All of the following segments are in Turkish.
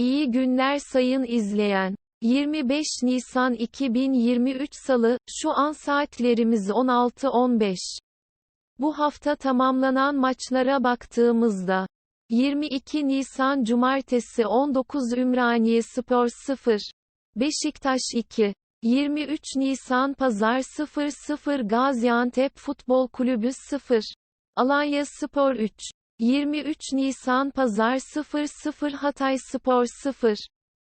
İyi günler sayın izleyen. 25 Nisan 2023 Salı, şu an saatlerimiz 16.15. Bu hafta tamamlanan maçlara baktığımızda, 22 Nisan Cumartesi 19 Ümraniye Spor 0, Beşiktaş 2, 23 Nisan Pazar 0-0 Gaziantep Futbol Kulübü 0, Alanya Spor 3, 23 Nisan Pazar 0-0 Hatay Spor 0,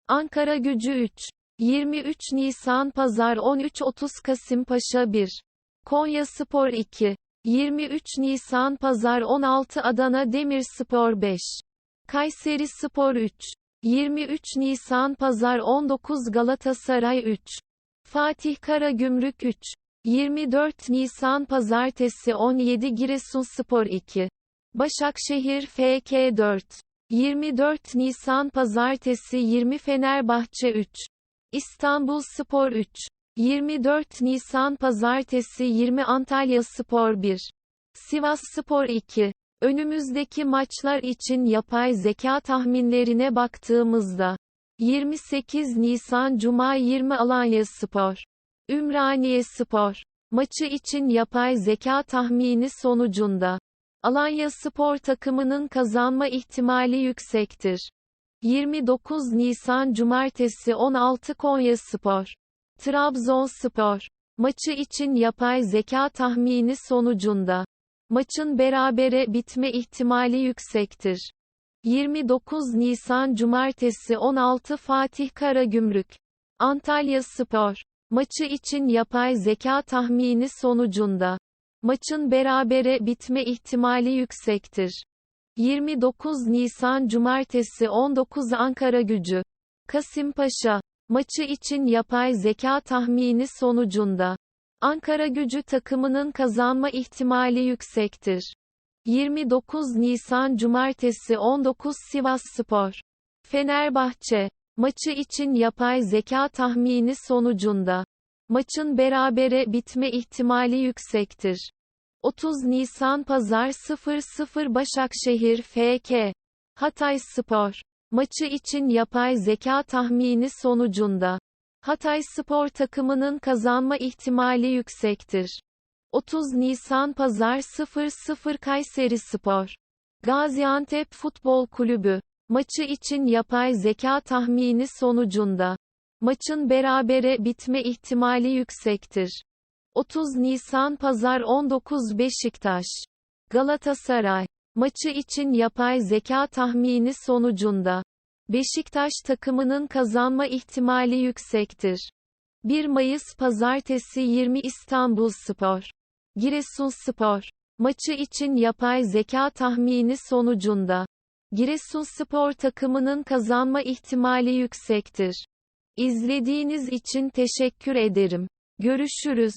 Ankara Gücü 3, 23 Nisan Pazar 13.30 Kasımpaşa 1, Konya Spor 2, 23 Nisan Pazar 16 Adana Demirspor 5, Kayseri Spor 3, 23 Nisan Pazar 19 Galatasaray 3, Fatih Karagümrük 3, 24 Nisan Pazartesi 17 Giresunspor 2, Başakşehir FK 4, 24 Nisan Pazartesi 20 Fenerbahçe 3, İstanbul Spor 3, 24 Nisan Pazartesi 20 Antalya Spor 1, Sivas Spor 2, Önümüzdeki maçlar için yapay zeka tahminlerine baktığımızda, 28 Nisan Cuma 20 Alanya Spor, Ümraniye Spor, maçı için yapay zeka tahmini sonucunda, Alanya Spor takımının kazanma ihtimali yüksektir. 29 Nisan Cumartesi 16 Konya Spor, Trabzonspor, maçı için yapay zeka tahmini sonucunda, maçın berabere bitme ihtimali yüksektir. 29 Nisan Cumartesi 16 Fatih Karagümrük, Antalya Spor, maçı için yapay zeka tahmini sonucunda, maçın berabere bitme ihtimali yüksektir. 29 Nisan Cumartesi 19 Ankara Gücü, Kasımpaşa, maçı için yapay zeka tahmini sonucunda, Ankara Gücü takımının kazanma ihtimali yüksektir. 29 Nisan Cumartesi 19 Sivas Spor, Fenerbahçe, maçı için yapay zeka tahmini sonucunda, maçın berabere bitme ihtimali yüksektir. 30 Nisan Pazar 00 Başakşehir FK, Hatay Spor, maçı için yapay zeka tahmini sonucunda, Hatay Spor takımının kazanma ihtimali yüksektir. 30 Nisan Pazar 00 Kayseri Spor, Gaziantep Futbol Kulübü, maçı için yapay zeka tahmini sonucunda, maçın berabere bitme ihtimali yüksektir. 30 Nisan Pazar 19 Beşiktaş, Galatasaray, maçı için yapay zeka tahmini sonucunda, Beşiktaş takımının kazanma ihtimali yüksektir. 1 Mayıs Pazartesi 20 İstanbul Spor, Giresunspor, maçı için yapay zeka tahmini sonucunda, Giresunspor takımının kazanma ihtimali yüksektir. İzlediğiniz için teşekkür ederim. Görüşürüz.